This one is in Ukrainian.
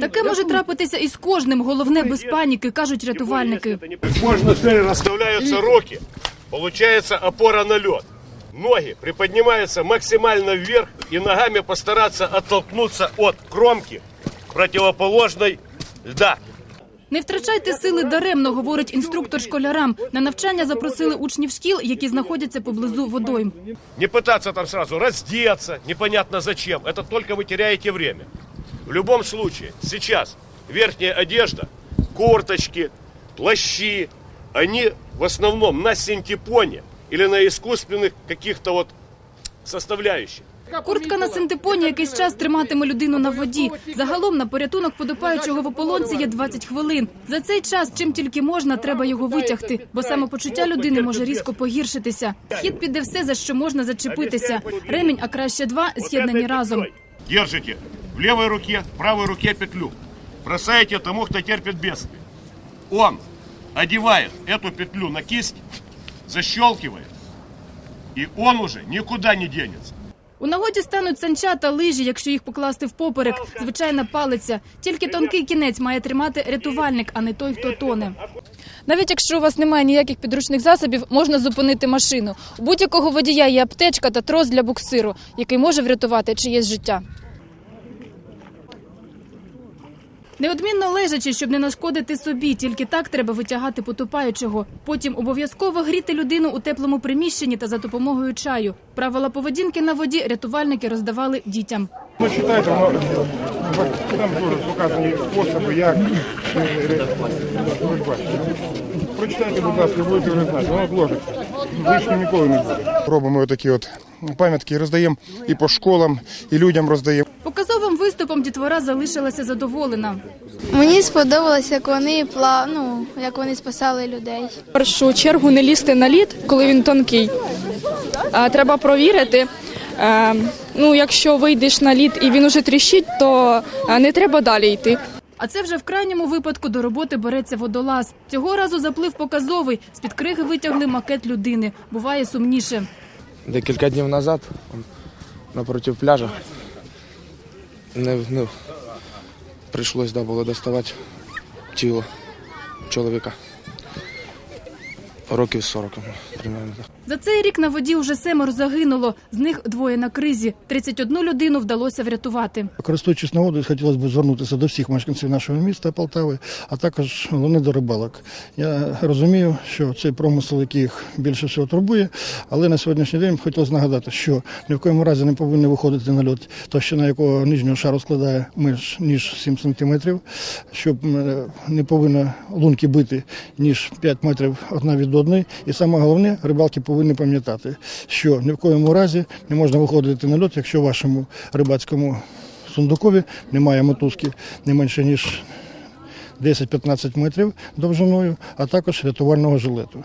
Таке може трапитися із кожним. Головне без паніки, кажуть рятувальники. Можно расставляются руки, опора на лед. Ноги приподнимаются максимально вверх и ногами постараться оттолкнуться от кромки противоположной льда. Не втрачайте сили даремно, говорить інструктор школярам. На навчання запросили учнів шкіл, які знаходяться поблизу водойм. Не пытаться там сразу раздеться, непонятно зачем. Это только вы теряете время. В любом случае, сейчас верхняя одежда, курточки, плащи, они в основном на синтепоне или на искусственных каких-то вот составляющих. Куртка на синтепоні якийсь час триматиме людину на воді. Загалом на порятунок подопаючого в ополонці є 20 хвилин. За цей час, чим тільки можна, треба його витягти, бо самопочуття людини може різко погіршитися. В Хід піде все, за що можна зачепитися. Ремінь, а краще два, з'єднані разом. Держите в левой руке, в правой руке петлю. Бросаете тому, кто терпит бедствие. Он одевает эту петлю на кисть, защелкивает, и он уже никуда не денется. У нагоді стануть санча та лижі, якщо їх покласти впоперек. Звичайна палиця. Тільки тонкий кінець має тримати рятувальник, а не той, хто тоне. Навіть якщо у вас немає ніяких підручних засобів, можна зупинити машину. У будь-якого водія є аптечка та трос для буксиру, який може врятувати чиєсь життя. Неодмінно лежачи, щоб не нашкодити собі, тільки так треба витягати потопаючого. Потім обов'язково гріти людину у теплому приміщенні та за допомогою чаю. Правила поведінки на воді рятувальники роздавали дітям. Ну, читайте, воно, там теж показані способи, як. Прочитайте, будь ласка, будете вже знати, воно зложиться. Лишнім ніколи не буде. Робимо такі от пам'ятки, роздаємо і по школам, і людям роздаємо. Виступом дітвора залишилася задоволена. Мені сподобалось, як вони пла... ну, як вони спасали людей. В першу чергу не лізти на лід, коли він тонкий. А, треба провірити. Ну, якщо вийдеш на лід і він уже тріщить, то не треба далі йти. А це вже в крайньому випадку до роботи береться водолаз. Цього разу заплив показовий. З під криги витягли макет людини. Буває сумніше. Декілька днів назад напроти пляжа не, не прийшлось да, було доставати тіло чоловіка. Років 40, примерно. За цей рік на воді уже семеро загинуло. З них двоє на кризі. 31 людину вдалося врятувати. Користуючись нагодою, хотілося б звернутися до всіх мешканців нашого міста Полтави, а також головне до рибалок. Я розумію, що цей промисел, який їх більше всього турбує, але на сьогоднішній день хотілося нагадати, що ні в коєму разі не повинні виходити на льот, товщина якого нижнього шару складає менш ніж 7 сантиметрів, щоб е, не повинно лунки бити ніж 5 метрів одна від одної. І саме головне, рибалки повинні пам'ятати, що ні в коєму разі не можна виходити на льот, якщо в вашому рибацькому сундукові немає мотузки не менше ніж 10-15 метрів довжиною, а також рятувального жилету.